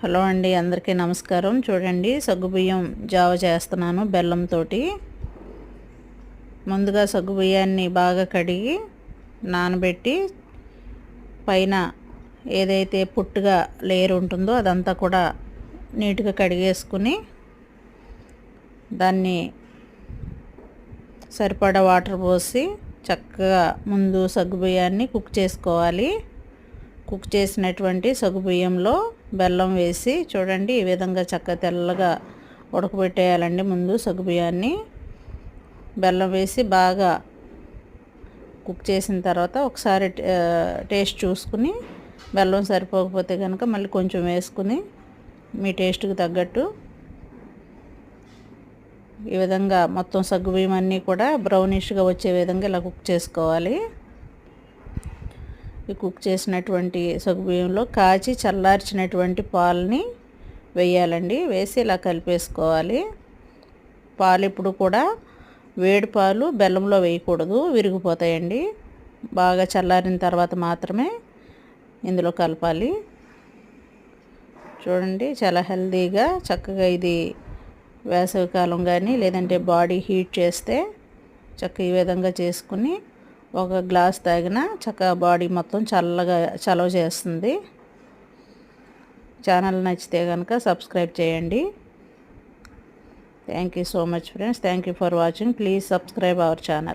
Hello అండి అందరికీ నమస్కారం. చూడండి సగ్గుబియ్యం జావ చేస్తున్నాను బెల్లంతో ముందుగా సగ్గుబియ్యాన్ని బాగా కడిగి నానబెట్టి పైన ఏదైతే పుట్టుగా లేయర్ ఉంటుందో అదంతా కూడా నీట్గా కడిగేసుకుని దాన్ని సరిపడా వాటర్ పోసి చక్కగా ముందు సగ్గుబియ్యాన్ని కుక్ చేసుకోవాలి. కుక్ చేసినటువంటి సగ్గుబియ్యంలో బెల్లం వేసి చూడండి ఈ విధంగా చక్క తెల్లగా ఉడకబెట్టేయాలండి. ముందు సగ్గుబియ్యాన్ని బెల్లం వేసి బాగా కుక్ చేసిన తర్వాత ఒకసారి టేస్ట్ చూసుకుని బెల్లం సరిపోకపోతే కనుక మళ్ళీ కొంచెం వేసుకుని మీ టేస్ట్కి తగ్గట్టు ఈ విధంగా మొత్తం సగ్గుబియ్యం అన్నీ కూడా బ్రౌనిష్గా వచ్చే విధంగా ఇలా కుక్ చేసుకోవాలి. ఈ కుక్ చేసినటువంటి సగ్గుబియ్యంలో కాచి చల్లార్చినటువంటి పాలని వేయాలండి. వేసి ఇలా కలిపేసుకోవాలి. పాలు ఇప్పుడు కూడా వేడి పాలు బెల్లంలో వేయకూడదు విరిగిపోతాయండి. బాగా చల్లారిన తర్వాత మాత్రమే ఇందులో కలపాలి. చూడండి చాలా హెల్దీగా చక్కగా ఇది వేసవికాలం కానీ లేదంటే బాడీ హీట్ చేస్తే చక్కగా ఈ విధంగా చేసుకుని ఒక గ్లాస్ తాగిన చక్కగా బాడీ మొత్తం చల్లగా చలవ చేస్తుంది. ఛానల్ నచ్చితే కనుక సబ్స్క్రైబ్ చేయండి. Thank you so much friends thank you for watching please subscribe our channel